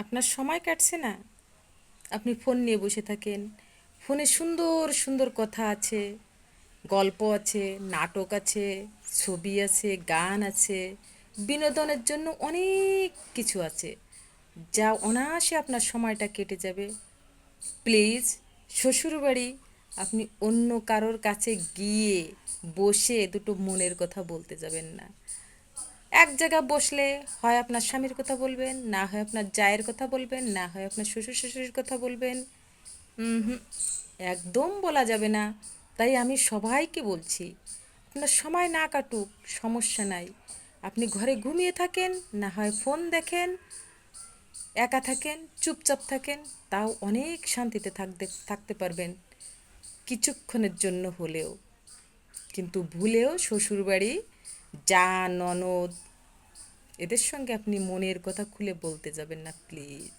আপনার সময় কাটছে না? আপনি ফোন নিয়ে বসে থাকেন। ফোনে সুন্দর সুন্দর কথা আছে। গল্প আছে, নাটক আছে, ছবি আছে, গান আছে। বিনোদনের জন্য অনেক কিছু আছে। যা অনায়াসে আপনার সময়টা কেটে যাবে। প্লিজ, শ্বশুরবাড়ি আপনি অন্য কারোর কাছে গিয়ে বসে দুটো মনের কথা বলতে যাবেন না। এক জায়গায় বসলে হয় আপনার স্বামীর কথা বলবেন, না হয় আপনার জায়ের কথা বলবেন, না হয় আপনার শ্বশুর শাশুড়ির কথা বলবেন। হুম, একদম বলা যাবে না। তাই আমি সবাইকে বলছি, আপনার সময় না কাটুক, সমস্যা নাই। আপনি ঘরে ঘুমিয়ে থাকেন, না হয় ফোন দেখেন, একা থাকেন, চুপচাপ থাকেন, তাও অনেক শান্তিতে থাকতে থাকতে পারবেন। কিছুক্ষণের জন্য হলেও। কিন্তু ভুলেও শ্বশুরবাড়ি, যা ননদ এদের সঙ্গে আপনি মনের কথা খুলে বলতে যাবেন না প্লিজ